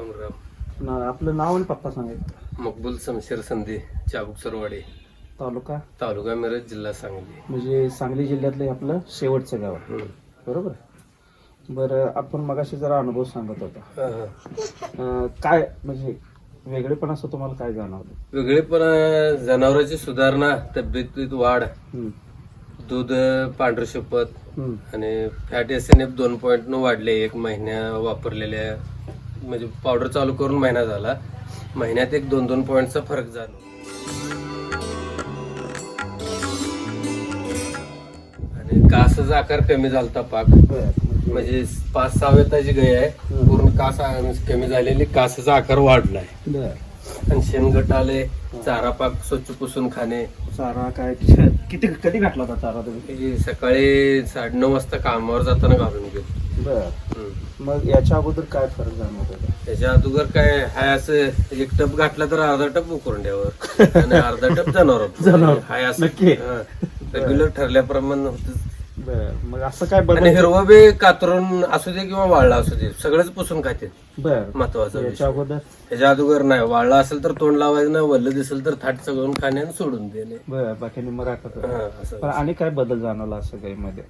ना आपलं नाव आणि पत्ता सांगायचं मकबूल शमशेर संधी चाबूक सरवाडे. तालुका? तालुका मिरज जिल्हा सांगली. म्हणजे सांगली जिल्ह्यातलं हे आपलं शेवटचं गाव आहे. हम्म. बरोबर? बरं आपण मगाशी जरा अनुभव सांगत होता. हा, हा. अं, काय म्हणजे वेगळेपण असं तुम्हाला काय जाणवलं? वेगळेपणा जनावरांची सुधारणा तब्येतीत वाढ हम्म, दूध पांढरं शपथ हम्म. आणि फॅट एस एन एफ दोन पॉईंट न वाढले एक महिन्या वापरलेल्या म्हणजे पावडर चालू करून महिना झाला. महिन्यात एक दोन दोन पॉईंटचा फरक झाला आणि कासाचा आकार कमी झालता पाक. म्हणजे म्हणजे पाच सहा वेताची गाय आहे. पूर्ण कास आ- कमी झालेली कासाचा आकार वाढलाय. आणि शेणगट आले चारा पाक स्वच्छ पुसून खाणे. चारा काय किती कधी घातला होता चारा तुम्ही? सकाळी साडेनऊ वाजता कामावर जाताना घालून गेलो बर. मग याच्या अगोदर काय फरक जाणवत होता त्याच्या अगोदर काय हाय असं एक टप घातला तर अर्धा टप उकरंड्यावर आणि अर्धा टप जनावर. जनावर. हाय असं. नक्की? रेग्युलर ठरल्याप्रमाणे होत बर. मग असं काय आणि बदल हिरवा बी कातरून असू दे किंवा वाळला असू दे सगळंच पुसून खाते. बर. महत्त्वाचा. याच्या अगोदर? त्याच्या अगोदर नाही. वाळला असेल तर तोंड लावायचं नाही वल्ल दिसेल तर थाट चगळून खाणे आणि सोडून देणे. बर बाकी निम्म राखत होता. हा, असं. पण आणि काय बदल जाणवला असं काही मध्ये?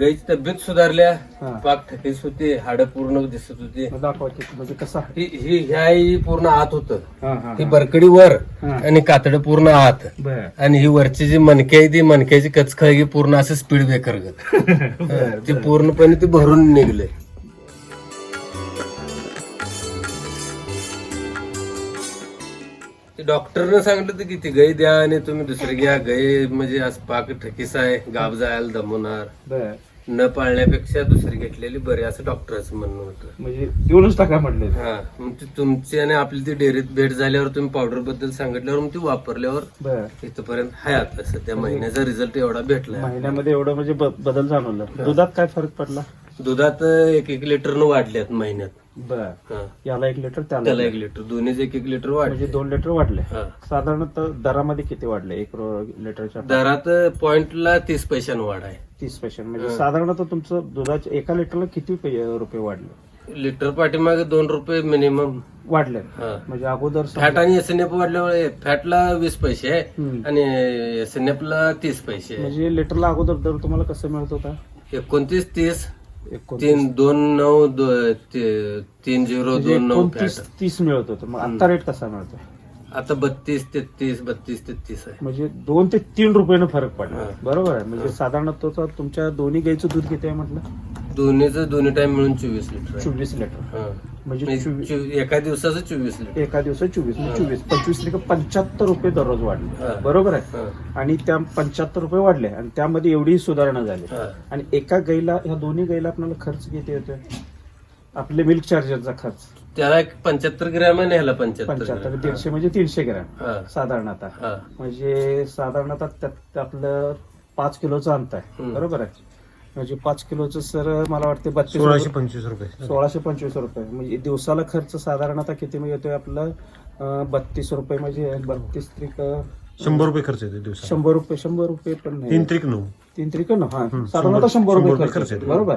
गाईची तब्येत सुधारल्या हा. पाक ठकीस होते हाड पूर्ण दिसत होते. म्हणजे कसं? ही ही ह्या ही पूर्ण आत होत. हा बरकडी वर हा. आणि कातड पूर्ण आत. बर. आणि ही वरची जी मणकी आहे ती मणक्याची कचखळगी पूर्ण असं स्पीड ब्रेकर ती पूर्णपणे ती भरून निघले. ते डॉक्टरनं सांगितलं होतं की ती गाई द्या आणि तुम्ही दुसरी घ्या. गाई म्हणजे आज पाक ठकीस आहे गाब जायला दमवणार. बर. न पाळण्यापेक्षा दुसरी घेतलेली बरी असं डॉक्टरचं म्हणणं होतं. म्हणजे देऊनच टाका म्हटले हा मग ती तुमची आणि आपली ती डेअरीत भेट झाल्यावर तुम्ही पावडरबद्दल सांगितल्यावर मग ती वापरल्यावर बर. इथपर्यंत हाय आता सध्या महिन्याचा रिझल्ट एवढा भेटलाय महिन्यामध्ये एवढं म्हणजे ब- बदल जाणवलं. दुधात काय फरक पडला? दुधात एक एक लिटरनं वाढल्यात महिन्यात. बर. याला एक लिटर त्याला त्याला एक लिटर दोन्हीच एक एक लिटर म्हणजे वाढले दोन लिटर वाढले. हा. साधारणतः दरामध्ये किती वाढले? एक रो- लिटरच्या दरात पॉइंटला तीस पैशानं वाढ आहे. तीस पैसे म्हणजे साधारणतः तुमचं दुधाच्या एका लिटरला किती पै- रुपये वाढले? लिटर पाठीमागे दोन रुपये मिनिमम. वाढले. हा. म्हणजे अगोदर फॅट आणि एस एन एफ वाढल्यामुळे फॅटला वीस पैसे आहे हम्म. आणि एस एन एफ ला तीस पैसे आहे. म्हणजे लिटरला अगोदर दर तुम्हाला कसं मिळत होता? एकोणतीस तीस तीन दोन नऊ दो- ते- तीन झिरो म्हणजे दोन नऊ एकोणतीस तीस मिळत होतं. मग आता रेट कसा मिळतो आता बत्तीस तेहतीस बत्तीस तेहतीस आहे. म्हणजे दोन ते तीन रुपयानं फरक पडला. हा. बरोबर आहे. म्हणजे साधारणतः तुमच्या दोन्ही गाईचं दूध किती आहे म्हटलं? दोन्हीचं दोन्ही टाइम मिळून चोवीस लिटर आहे चोवीस लिटर हा. म्हणजे म्हणजे चोवीस चो- एका दिवसाचं चोवीस लिटर एका दिवसात चोवीस म्हणजे चोवीस पंचवीस लिटर पंच्याहत्तर रुपये दररोज वाढले. बरोबर आहे हा. आणि त्या पंच्याहत्तर रुपये वाढले आणि त्यामध्ये एवढी सुधारणा झाली हा. आणि एका गाईला ह्या दोन्ही गाईला आपल्याला खर्च किती येतोय आपले मिल्क चार्जरचा खर्च त्याला एक पंच्याहत्तर ग्रॅम आहे ह्याला पंच्याहत्तर पंच्याहत्तर ग्रॅम. दीडशे म्हणजे तीनशे ग्रॅम हा. साधारणतः हा. म्हणजे साधारणतः त्यात आपलं पाच किलोचं अंत आहे हम्म. बरोबर आहे म्हणजे पाच किलोचं सर मला वाटते बत्तीस सोळाशे रुपये- पंचवीस रुपये. सोळाशे पंचवीस रुपये. म्हणजे दिवसाला खर्च साधारणतः किती म्हणजे येतोय आपलं? बत्तीस रुपये म्हणजे बत्तीस त्रिक शंभर रुपये खर्च येतो दिवसाला. शंभर रुपये शंभर रुपये पण नाही. तीन त्रिक नऊ. तीन त्रिक ना हा. साधारणतः शंभर- रुपये खर्च येतो. बरोबर.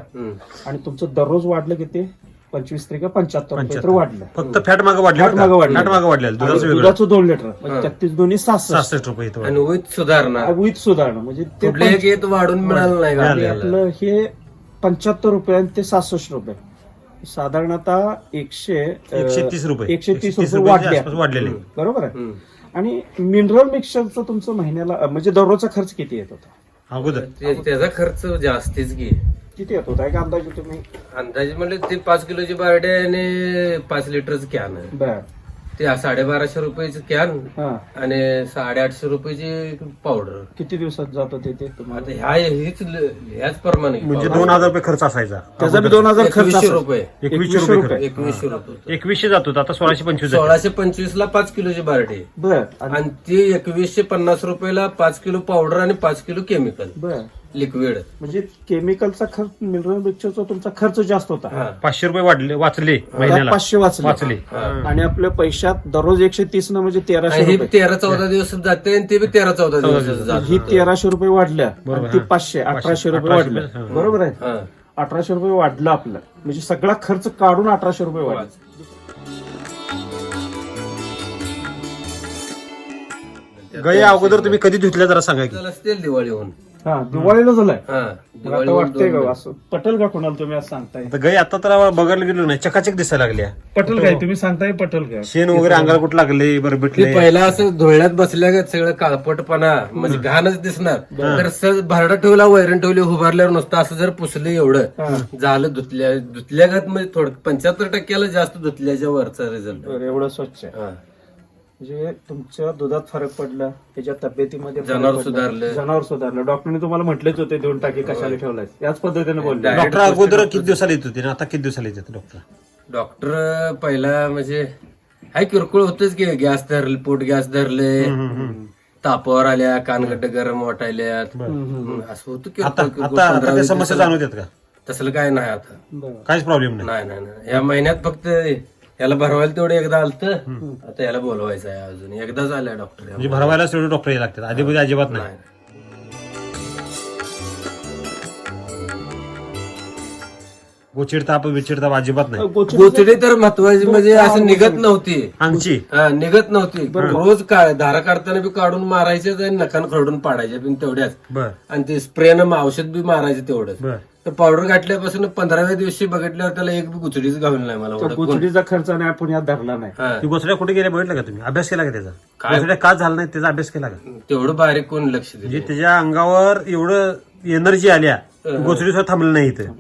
आणि तुमचं दररोज वाढलं किती? पंचवीस त्रिक पंच्याहत्तर रुपये तर पंच्याहत्तर. वाढलं. फक्त फॅट मागं वाढले फॅट मागं वाढलं. फॅट मागं वाढलेलं आणि दुधाचं वेगळं. दुधाचं दोन लिटर म्हणजे हा. तेहतीस दोन्ही सहासष्ट सहासष्ट रुपये इथं आणि वाढलं. विथ सुधारणा. विथ सुधारणा. म्हणजे ते कुठले एक येत वाढून मिळालं नाही का आणि आपल्याला आपलं हे पंच्याहत्तर रुपये आणि ते सहासष्ट रुपये. साधारणतः एकशे अं, एकशे तीस रुपये. एकशे तीस रुपये वाढले आसपास वाढलेले. बरोबर आहे. हम्म. आणि मिनरल मिक्सरचं तुमचं महिन्याला अं, म्हणजे दररोजचा खर्च किती येत होता? अगोदर. ते- त्याचा खर्च जास्तीच घे. किती येत? होता एक अंदाजे तुम्ही? अंदाजे म्हणले ते पाच किलोची बारडे आणि पाच लिटरचं कॅन आहे. बर. ते साडेबाराशे रुपयाचं कॅन हा. आणि साडेआठशे रुपयाची पावडर. किती दिवसात जात होते ते तुम्हाला? आता ह्या हीच ल- ह्याच प्रमाणे. म्हणजे दोन हजार रुपये खर्च असायचा. त्याचा बी दोन हजार खर्च एकवीसशे असेल. रुपये. एकवीसशे रुपये खर्च. एकवीसशे रुपये एकवीसशे जात होता आता सोळाशे पंचवीस. सोळाशे पंचवीस ला पाच किलोची बारडे. बर. आणि- आणि ते एकवीसशे पन्नास रुपयाला पाच किलो पावडर आणि पाच किलो केमिकल. बर. लिक्विड म्हणजे केमिकलचा खर्च मिनरल मिक्सरचा तुमचा खर्च जास्त होता. पाचशे रुपये वाढले वाचले पाचशे वाचले. वाचले. आणि आपल्या पैशात दररोज एकशे तीस न म्हणजे तेराशे तेरा चौदा दिवस जाते आणि ते बी तेरा चौदा दिवस ही तेराशे रुपये वाढल्या बरोबर, ती पाचशे अठराशे रुपये वाढल्या. बरोबर आहे? अठराशे रुपये वाढलं आपलं. म्हणजे सगळा खर्च काढून अठराशे रुपये वाढला. गया अगोदर तुम्ही कधी धुतल्या जरा सांगा असतील दिवाळी होऊन हा दिवाळीला झालाय हा. मग दिवाळी आता होऊन वाटतंय दोन- का असं? पटेल का कोणाला तुम्ही असं सांगताय? आता गाई आता तर बघायला गेलो नाही. चकाचक दिसायला लागल्या पटेल काय तुम्ही सांगताय पटेल काय शेण वगैरे अंगाला कुठं लागले बरं ते भेटले पहिला असं धुळण्यात बसल्या सगळं काळपटपणा म्हणजे घाणच दिसणार. तर सहज भारडा ठेवला वैरण ठेवली उभारल्यावर नुसतं असं जर पुसलं एवढं. झालं धुतल्या धुतल्यागत म्हणजे थोडं पंच्याहत्तर टक्क्याला जास्त धुतल्याच्या वरचा रिझल्ट बरं, एवढं स्वच्छ आहे. म्हणजे तुमच्या दुधात फरक पडला त्याच्या तब्येतीमध्ये फरक जनावर पडला. सुधारलं. जनावर सुधारलं. डॉक्टरने तुम्हाला म्हटलेच होते दोन टाके कशाला ठेवलाय याच पद्धतीने बोलले. डॉक्टर अगोदर किती दिवसाला येत होते आणि आता किती दिवसाला येतात डॉक्टर? डॉक्टर पहिला म्हणजे हाय किरकोळ होतच की गॅस धरले पोट गॅस धरले. तापावर आल्या कानगड्ड गरम वाटायल्या हम्म, असं होतं की आता आता आता त्या समस्या जाणवतात का? तसलं काय नाही आता. बरं. काहीच प्रॉब्लेम नाही. नाही नाही नाही. या महिन्यात फक्त याला भरवायला तेवढं एकदा आलत. आता याला बोलवायचं आहे अजून. एकदाच आलाय डॉक्टर म्हणजे भरवायला तेवढे डॉक्टर लागतात. आधी अजिबात नाही. गोचिड ताप बिचिड ताप अजिबात नाही. गोचिड- तर महत्वाची म्हणजे असं निघत नव्हती. अंगची हा निघत नव्हती. रोज काय धारा काढताना बी काढून मारायचे आणि नखान खरडून पाडायचे पण तेवढ्याच. बर. आणि ते स्प्रेनं औषध बी मारायचं तेवढंच. बर. तर पावडर घातल्यापासून पंधराव्या दिवशी बघितल्यावर त्याला एक बी गुचडीच घालून नाही मला. गोचडीचा खर्च नाही आपण यात धरला नाही. हा. ती गोचड्या कुठे गेल्या बघितलं का तुम्ही? अभ्यास केला का त्याचा? गोचड्या का झाला नाही त्याचा अभ्यास केला का? तेवढं बारीक कोण लक्ष म्हणजे देते त्याच्या अंगावर एवढं एनर्जी आल्या गोचडी सुद्धा थांबलं नाही इथं.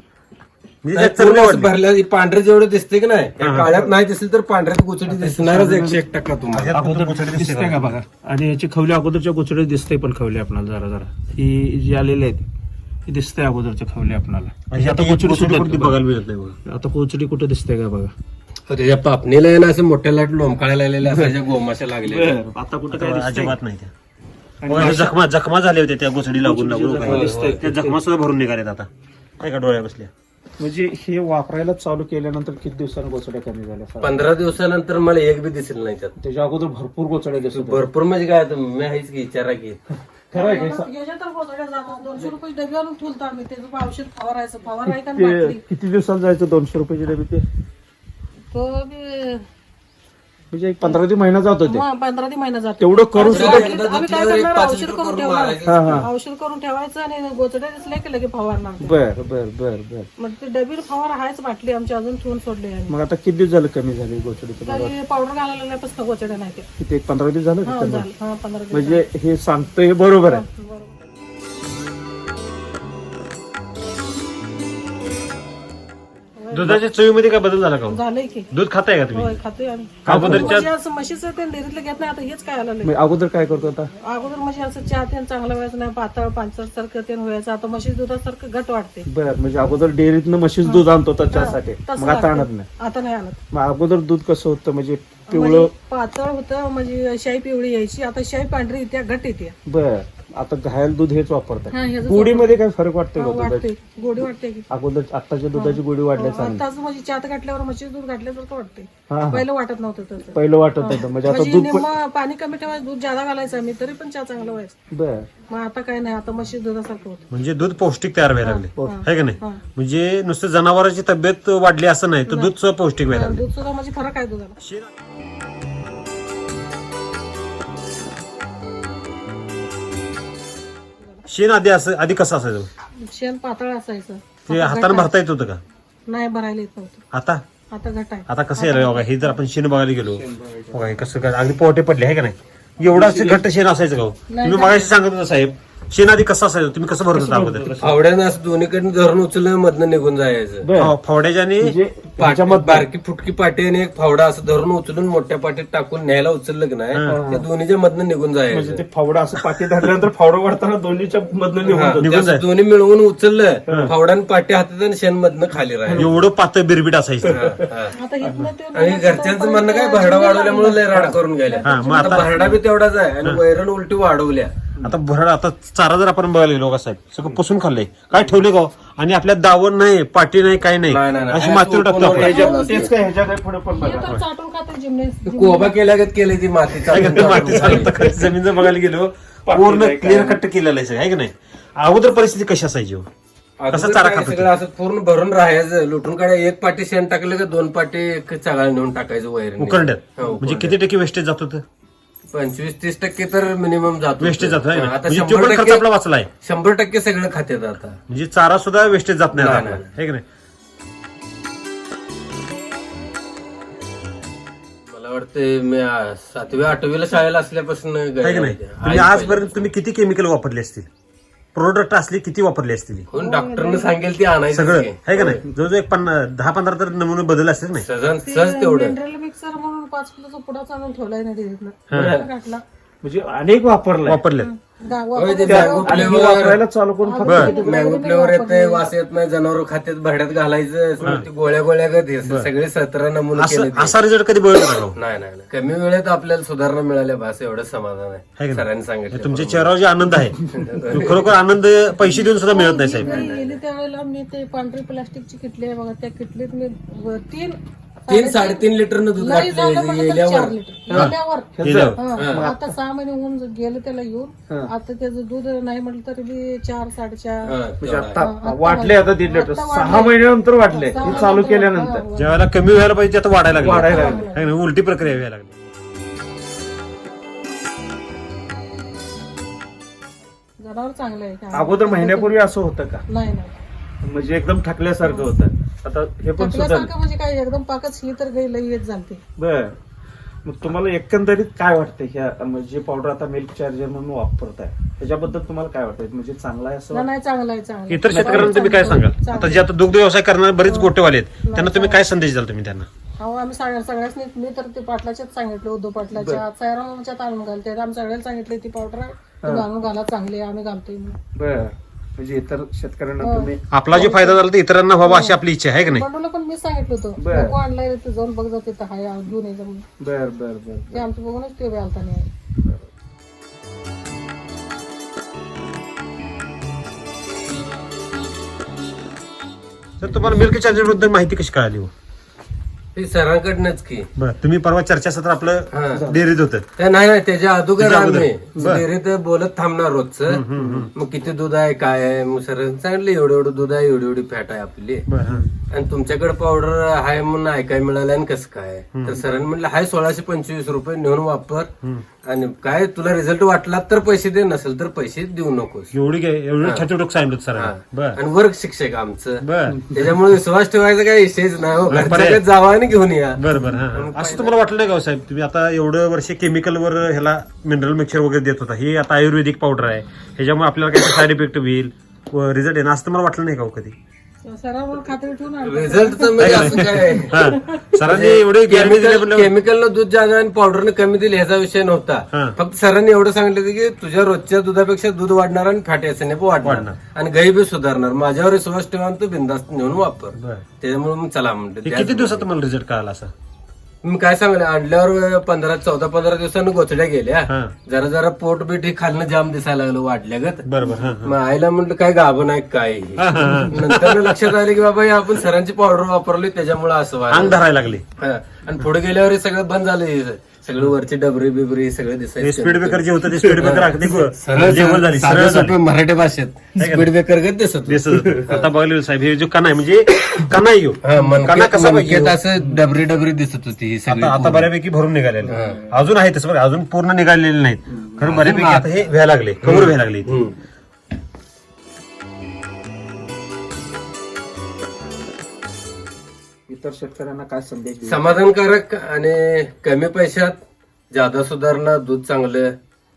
म्हणजे त्यात पूर्ण चरबी असं वाढली. भरल्या पांढरे जेवढे दिसते की नाही या काळ्यात नाही दिसली तर पांढऱ्यात गुचडी दिसणारच एकशे एक टक्का तुम्हाला. गोचडी दिसते का बघा. आणि याची खवली अगोदरच्या गोचडे दिसते पण खवली आपल्याला जरा जरा. ही जी आलेली आहेत ही दिसते अगोदरच्या खवली आपल्याला आता गोचडी गोचडी सुद्धा कुठे बघायला मिळत नाही बघा. आता कोचडी कुठे दिसते का बघा? त्याच्या पापणीला आहे ना असं मोठ्या लाट लोंबकाळ्या लागलेल्या असायच्या गोमाशा लागलेल्या आता कुठं काय दिसतंय? अजिबात नाही त्या. बघा, जखमा जखमा झाल्या होत्या त्या गोचडी लागून लागून. त्या जखमा सुद्धा भरून निघाल्यात आता. नाही का डोळ्या बसल्या? म्हणजे हे वापरायला चालू केल्यानंतर किती दिवसांनी गोचड्या कमी झाल्या सर? पंधरा दिवसानंतर मला एक बी दिसेल नाही त्यात त्याच्या अगोदर भरपूर गोचड्या दिसत होत्या. भरपूर म्हणजे काय आता मी आहेच की विचारा की खरं आहे का? याच्या तर गोचड्या जातात दोनशे रुपये डबे आणून ठेवतो आम्ही त्याचं औषध फवारायचं फवारायचं आणि ते बाटली किती दिवसात जायचं दोनशे रुपयाची डबी ते तो बी- म्हणजे एक पंधरा ते महिना जात होते मग पंधरा ते महिना जातो. तेवढं करून सुद्धा आम्ही काय करणार औषध करून ठेवणार. हा हा. औषध करून ठेवायचं आणि गोचड्या दिसल्या की लगे फवारणार. बर बर बर बर. मग ते डबी फवार आहेच बाटली आमची अजून ठेवून सोडली आहे. मग आता किती दिवस झालं कमी झाले गोचडी काही पावडर घालायला लागल्यापासून गोचड्या नाही ते. किती एक पंधरा दिवस झालं हा हा पंधरा दिवस म्हणजे हे सांगतोय हे बरोबर आहे. बरोबर. दुधाच्या चवीमध्ये काय बदल झाला का हो? झालंय की. दूध खाताय का तुम्ही? होय खातोय आम्ही. अगोदरच्या म्हणजे असं म्हशीचं ते डेअरीतलं घेत नाही आता हेच काय आलं मग अगोदर काय करतो आता? अगोदर म्हणजे असं चहा तेन चांगलं व्हायचं नाही पातळ पांचट तेन व्हायचं आता म्हशी दुधासारखं घट वाटते बर म्हणजे अगोदर डेअरीतनं म्हशीच दूध आणतो त्याच्यासाठी तसं मग आता लागतं. आणत. नाही. आता नाही आणत. मग अगोदर दूध कसं होतं? म्हणजे पिवळं म्हणजे पातळ होतं म्हणजे शाई पिवळी यायची आता शाई पांढरी येते घट येते. बर. आता घायल दूध हेच वापरतात. हा, गोडीमध्ये काय फरक वाटतोय का दुधाची? वाटते गोडी वाटते की. अगोदर आताच्या दुधाची गोडी वाढल्या चांगली आताच म्हणजे चात घातल्यावर म्हशी दूध घातल्यासारखं वाटते हा हा. पहिलं वाटत नव्हतं तसं. पहिलं वाटत होतं. म्हणजे आता म्हणजे दूध पण निम्म पाणी कमी ठेवायचं दूध जादा घालायचं आम्ही तरी पण चहा चांगलं व्हायचं. बर. मग आता काय नाही आता म्हशी दुधासारखं होतं. म्हणजे दूध पौष्टिक तयार व्हायला लागले. आहे का नाही? हा. म्हणजे नुसतं जनावरांची तब्येत वाढली असं नाही तर दूध सुद्धा पौष्टिक व्हायला लागले. दूध सुद्धा म्हणजे फरक आहे दुधाला. शेण आधी असं आधी कसं असायचं? शेण पातळ असायचं. ते हाताने भरता येत होतं का? नाही भरायला येत नव्हतं. आता? आता घट आहे. आता कसं यायला बघा हे जर आपण शेण बघायला गेलो बघा हे कसं काय अगदी पोटे पडले आहे का नाही? एवढं असं घट्ट शेण असायचं का हो? तुम्ही मगाशी सांगत होता साहेब शेण आधी कसं असायचं? तुम्ही कसं भरत होता अगोदर? फावड्यानं असं दोन्हीकडनं धरून उचललं मधनं निघून जायचं. फाव- फावड्याच्या आणि म्हणजे पाटी- बारकी फुटकी पाटी आणि एक फावडा असं धरून उचलून मोठ्या पाटीत टाकून न्यायला उचललं की नाही त्या दोन्हीच्या मधनं निघून म्हणजे जायचं ते फावडा असं पाठी धरल्यानंतर फावडा वाढताना दोन्हीच्या मधनं निघून हा, जातं. जायचं. दोन्ही मिळवून उचललं फावड्यानं पाटी हातात आणि शेण मधनं खाली राहिलं. एवढं पातळ बिरबीट असायचं. हा. आता इथनं ते आणि घरच्यांचं म्हणणं काय भरडा वाढवल्यामुळे लय राड करून गेल्या. हा, मग आता भरडा बी तेवढाच आहे आणि वैरण उलटी वाढवल्या. आता भरड आता चारा जर आपण बघायला गेलो का साहेब सगळं पुसून खाल्लंय. काय ठेवले का हो? आणि आपल्या दावण नाही पाटी नाही काय नाही. नाही, नाही, नाही. अशी मातीवर टाकतो आपण. ह्याच्यात- तेच काय ह्याच्या काय पुढे पण बघा. तर चाटून खाते जिमनेस कोबा केल्यागत केली ती माती? माती चालत तर जमीन जर बघायला गेलो पूर्ण क्लिअर कट केलेलं आहे सगळं, आहे की नाही? अगोदर परिस्थिती कशी असायची हो? कसं चारा खात होते? सगळं असं पूर्ण भरून राहायचं. लुटून काढा एक पाटी शेण टाकलं का दोन पाटी चांगला नेऊन टाकायचं वैरण. उकरड्यात? म्हणजे किती टक्के वेस्टेज जात होतं? पंचवीस तीस टक्के तर मिनिमम जातो. वेस्टेज जात आहे हा, ना? आता म्हणजे तो शंभर खर्च टक्के आपला वाचलाय. शंभर टक्के सगळं खात्यात आता. म्हणजे चारा सुद्धा वेस्टेज जात नाही नाही, आपला. है की नाही? मला वाटतं मी आ, सातव्या आठवीला शाळेला असल्यापासून की नाही. तुम्ही आई आजपर्यंत तुम्ही किती केमिकल वापरले असतील? प्रोडक्ट असले किती वापरले असतील कोण डॉक्टरनं सांगेल ती आणायचं सगळं. आहे का नाही? जवळजवळ एक पन्नास दहा पंधरा तर नमुने बदल असतील नाही? सहज सहज तेवढं. मिक्सर म्हणून पाच किलोचा पुडा आणून ठेवलाय ना डिझेलनं घातला म्हणजे अनेक वापरले वापरलं. मँगो फ्लेवर वापरायला चालू करून फक्त मँगो फ्लेवर येते वास येत नाही जनावर खात्यात भरड्यात घालायचं ते गोळ्या गोळ्या हे सगळे सतरा नमुने केले असं असा रिझल्ट कधी बघितला का? नाही नाही नाही. कमी वेळेत आपल्याला सुधारणा मिळाल्या भास एवढं समाधान है आहे की सरांनी सांगितलं. तुमच्या चेहऱ्यावर जे आनंद आहे तो खरोखर आनंद पैसे देऊन सुद्धा मिळत नाही साहेब. गेली त्यावेळेला मी ते पांढरी प्लास्टिकची किटली आहे बघा त्या किटलीत मी व- तीन तीन साडेतीन लिटर दूध लई झालं घातलं म्हणलं तर गेल्यावर चार लिटर. गेल्यावर केलं. हा, आता सहा महिने होऊन गेले त्याला येऊन आता त्याचं दूध नाही म्हटलं तरी बी चार साडेचार. हा, म्हणजे तेवढं आहे. आता वाढले आता दीड लिटर. सहा महिन्यानंतर वाढले. हे चालू केल्यानंतर. ज्या वेळेला कमी व्हायला पाहिजे आता वाढायला लागले. वाढायला लागले. है? उलटी प्रक्रिया व्हायला लागली. जनावर चांगलं आहे का? अगोदर महिन्यापूर्वी असं होतं का? नाही नाही. म्हणजे एकदम थकल्यासारखं होतं. आता हे पण सुद्धा म्हणजे काय एकदम पाकच ही तर गई लई येत झालते बर. मग तुम्हाला एकंदरीत काय वाटतं ह्या म्हणजे पावडर आता मिल्क चार्जर म्हणून वापरताय ह्याच्याबद्दल तुम्हाला काय वाटतं म्हणजे चांगला आहे असं नाही, नाही चांगलं आहे चांगलं आहे. इतर शेतकऱ्यांना तुम्ही काय सांगाल? आता जे आता दुग्ध व्यवसाय करणारे बरेच गोटेवाले आहेत त्यांना तुम्ही काय संदेश द्याल तुम्ही त्यांना? अहो आम्ही सगळ्या सगळ्याच मी तर ते पाटलाच्याच सांगितलं उद्धव पाटलाच्या सैरामाच्यात आणून घालते. आम्ही सगळ्याला सांगितले ती पावडर आहे ती घालून घाला चांगली आहे, आम्ही घालतोय म्हणून. बर. म्हणजे इतर शेतकऱ्यांना हो. तुम्ही आपला जो फायदा झाला तर इतरांना व्हावा अशी आपली इच्छा आहे की नाही? बंडूला पण मी सांगितलं होतं. बरं. नको आणलाय जाऊन बघ जात तिथं हाय घेऊन यायचं म्हणून बर बर बर ते आमचं बघूनच ते घालता नाही. तर तुम्हाला मिल्क चार्जरबद्दल माहिती कशी कळाली हो? ते सरांकडनंच की. बरं तुम्ही परवा चर्चासत्र आपलं हा. डेअरीत होतं. नाही नाही त्याच्या अगोदर त्याच्या. आम्ही. बरं. डेअरीत बोलत थांबणार रोजचं. मग किती दूध आहे काय आहे? मग सर सांगितलं एवढं एवढं दूध आहे एवढी एवढी फॅट आहे आपली. बरं हा. आणि तुमच्याकडे पावडर आहे म्हणून ऐकाय मिळालं आणि कसं काय? तर सरांनी म्हणलं हाय सोळाशे पंचवीस रुपये नेऊन वापर. आणि काय तुला रिझल्ट वाटला तर पैसे दे नसेल तर पैसे देऊ नकोस. एवढी काय एवढं छोटे डोक सांगितलं सर. बर. आणि वर्ग शिक्षक आमचं. बर. त्याच्यामुळे विश्वास ठेवायचा काय विषयच नाही हो. बरं, घरच्याकडे जावा आणि घेऊन या. बर बर हा असं तुम्हाला वाटलं नाही का हो साहेब? तुम्ही आता एवढं वर्ष केमिकलवर ह्याला मिनरल मिक्सर वगैरे देत होता. ही आता आयुर्वेदिक पावडर आहे. ह्याच्यामुळे आपल्याला काही साईड इफेक्ट होईल. रिझल्ट येणार. असं तुम्हाला वाटलं नाही का हो कधी? सरावर खात्री ठेवून आणलं. रिझल्ट म्हणजे असं काय हा. सरांनी एवढे गॅरंटी दिली केमिकल म्हणल्यावर- केमिकलनं दूध जाणं आणि पावडरनं कमी दिली ह्याचा विषय हा. नव्हता फक्त सरांनी एवढं सांगितलं होतं की तुझ्या रोजच्या दुधापेक्षा दूध वाढणार आणि फॅटी एसिड वाढणार वाढणार. आणि गाई बी सुधारणार माझ्यावर विश्वास ठेवा आणि तू बिंदास्त नेऊन वापर बर त्याच्यामुळे मग चला म्हणतो किती दिवसात तुम्हाला रिझल्ट कळाला असा मी काय सांगलं आणल्यावर पंधरा चौदा पंधरा दिवसानं गोचड्या गेल्या. हा. जरा जरा पोट बीट हे खाल्लं जाम दिसायला लागलं वाढल्या गत बर बर हा. मग आईला म्हटलं काय गाभं नाही काय हा. नंतर लक्षात आलं की बाबा हे आपण सरांची पावडर वापरली त्याच्यामुळे असं अंग व्हायला धरायला लागले. हा. आणि पुढे गेल्यावर हे सगळं बंद झालं हे. सगळं वरची डबरी बिबरी सगळं हे दिसायचं स्पीड ब्रेकर जे होतं ते स्पीड ब्रेकर अगदी लेवल झाली सरळ झाली. मराठी भाषेत. स्पीड ब्रेकर गत दिसत होतं. दिसत होतं. आता बघलेलं साहेब हे जो कणा आहे म्हणजे कणा आहे ह्यो. हा, मनक्यात- कणा कसा मनक्यात असं डबरी डबरी दिसत होती ही सगळी आता आता बऱ्यापैकी भरून निघालेले. अजून आहे तसं बघा अजून पूर्ण निघालेले नाहीत. खरं बऱ्यापैकी आता हे व्हायला लागले कवर व्हायला लागले. हम्म. इतर शेतकऱ्यांना काय संदेश देऊ समाधानकारक आणि कमी पैशात जादा सुधारणा दूध चांगलं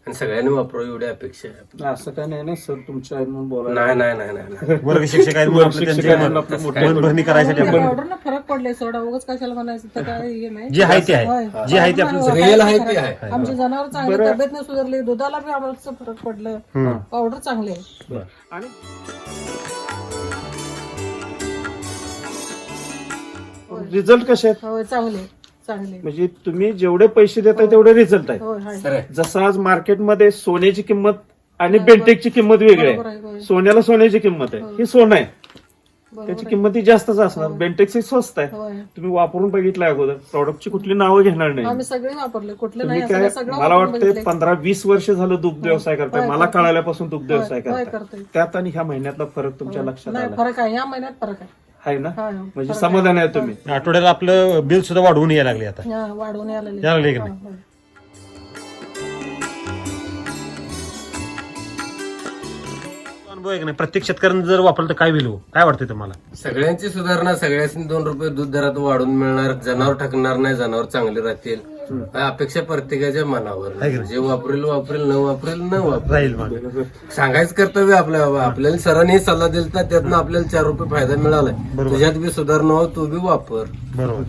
आणि सगळ्यांनी वापरू एवढी अपेक्षा आहे असं काय नाही ना सर तुमच्या म्हणून बोलायला नाही नाही नाही नाही नाही. वर्ग शिक्षक आहेत म्हणून आपलं शिक्षकांना आपलं त्यांचे मोठं- मनभरणी करायसाठी आपण पावडरनं फरक पडलाय सोडा उगाच कशाला म्हणायचं तर काय हे नाही. जे आहे ते आहे. होय. जे आहे ते आपलं रिअल आहे ते आहे. आमची जनावर चांगली तब्येत नाही सुधारली दुधाला बी आम्हाला फरक पडलं. पावडर चांगली. आहे आणि रिझल्ट कसे आहेत? होय चांगली. म्हणजे तुम्ही जेवढे पैसे देताय तेवढे रिझल्ट आहे. होय हाय. खरंय. जसं आज मार्केटमध्ये सोन्याची किंमत आणि बेंटेकची किंमत वेगळी बरोबर आहे. सोन्याला सोन्याची किंमत आहे. ही. सोनं आहे. बरोबर त्याची किंमत ही जास्तच असणार. बेंटेक्स ही स्वस्त आहे. होय तुम्ही वापरून बघितलं अगोदर. प्रॉडक्टची कुठली नावं घेणार नाही. आम्ही सगळे वापरले. कुठले तुम्ही नाही काय सगळं मला वापरून वाटतं बघितलंय. पंधरा वीस वर्ष झालं दुग्ध व्यवसाय करताय. होय, मला करतोय. कळाल्यापासून दुग्ध व्यवसाय होय, करताय. करतोय. त्यात आणि ह्या महिन्यातला फरक तुमच्या लक्षात नाही आला. फरक आहे. या महिन्यात फरक आहे. आहे ना? म्हणजे समाधान आहे तुम्ही. आठवड्याला आपलं बिल सुद्धा वाढवून यायला लागले आता. वाढवून यायला लागले. प्रत्येक शेतकऱ्यांनी जर वापरलं तर काय होईल काय वाटतंय तुम्हाला? सगळ्यांची सुधारणा सगळ्यांनी दोन रुपये दूध दरात वाढून मिळणार जनावर ठकणार नाही जनावर चांगले राहतील. अपेक्षा प्रत्येकाच्या मनावर. जे वापरेल वापरेल न वापरेल न वापरेल. राहील मग. सांगायचं कर्तव्य आपल्या बाबा. आपल्याला सरांनी सल्ला दिला त्यातनं आपल्याला चार रुपये फायदा मिळालाय. तुझ्यात बी सुधारणा हो तू बी वापर. बरोबर.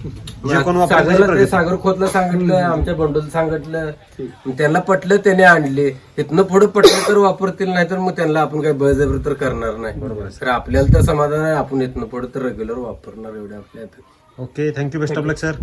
जे कोण वापरत सागरला ते सागर खोतला सांगितलं आमच्या बंडूला सांगितलं. त्यांना पटलं त्याने आणले. इथनं पुढे पटलं तर वापरतील नाही तर मग त्यांना आपण काही बळजबरी तर करणार नाही. तर आपल्याला तर समाधान आहे आपण इथनं पुढे तर रेग्युलर वापरणार एवढ्या आपल्या okay thank you best of luck sir